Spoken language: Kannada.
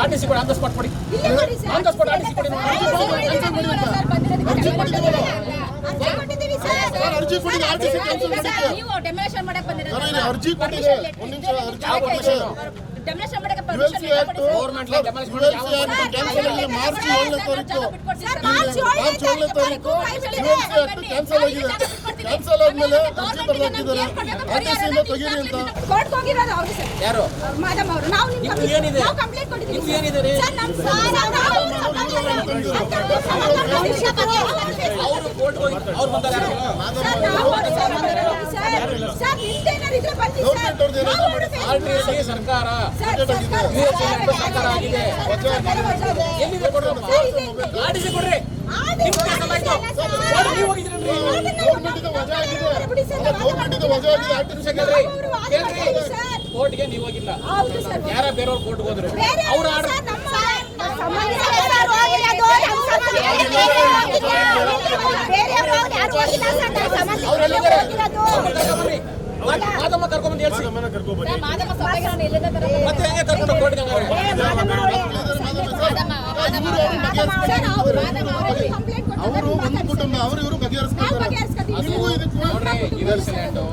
ಆರ್ ಟಿ ಸಿ ಕೊಡಿ. ಆನ್ ದ ಸ್ಪಾಟ್ ಕೊಡಿ. ಆನ್ ದ ಸ್ಪಾಟ್ ಕೊಡಿ ಅರ್ಜಿ ಕೊಟ್ಟಿದ್ದೀವಿ ಅರ್ಜಿ ಕೊಡಿ ಮಾಡಕ್ಕೆ ನೀವು ಡೆಮೊಲೇಷನ್ ಮಾಡಕ್ ಬಂದಿರೋದು. ಅರ್ಜಿ. ಒಂದು ನಿಮಿಷ, ಅರ್ಜಿ. ಡೆಮೊಲೇಷನ್ ಮಾಡಕ್ಕೆ ಗವರ್ನಮೆಂಟ್ ಮಾಡಿ ಯುಎಲ್ಸಿ ಕ್ಯಾನ್ಸಲ್ ಆಗಿದೆ ಮಾರ್ಚ್ ಏಳನೇ ತಾರೀಕು. ಸರ್, ಮಾರ್ಚ್ ತಾರೀಕು. ಆಕ್ಟ್ ಕ್ಯಾನ್ಸಲ್ ಆಗಿದೆ. ಕ್ಯಾನ್ಸಲ್ ಆದ್ಮೇಲೆ ಅರ್ಜಿ ತೆಗೀರಿ ಅಂತ. ಹೋಗಿರೋದು ಅವ್ರು ಸರ್. ಯಾರು? ಮಾದಮ್ ಅವರು ನಾವು ನಿಮ್ಮ ಕಂಪ್ಲೇಂಟ್ ಏನಿದೆ? ಸರ್ಕಾರ. ಸರ್ ಸರ್ಕಾರ ಸರ್ಕಾರ ಆಗಿದೆ. ಎಲ್ಲಿದೆ ಕೊಡ್ರಿ. ನಿಮ್ cancel ಕೊಡಿ, ನೀವು ಹೋಗಿದ್ರೇನ್ರಿ? ಗೌರ್ಮೆಂಟ್ ವಜಾ ಆಗಿದೆ ಕೇಳ್ರಿ ಕೋರ್ಟ್ಗೆ ನೀವು ಹೋಗಿಲ್ಲ. ಯಾರ ಬೇರೆಯವ್ರ ಕೋರ್ಟ್ಗೆ ಹೋದ್ರು. ಅವ್ರ ಮಾದಮ್ಮ ಕರ್ಕೊಂಬಂದು ಹೇಳ್ಸಿ. ಮತ್ತೆ ಹೆಂಗೆ ಕರ್ಕೊಂಡು ಕೋರ್ಟ್ಗೆ ಅವ್ರು ಒಂದು ಕುಟುಂಬ ಅವರು. ಇವರು ನಾವು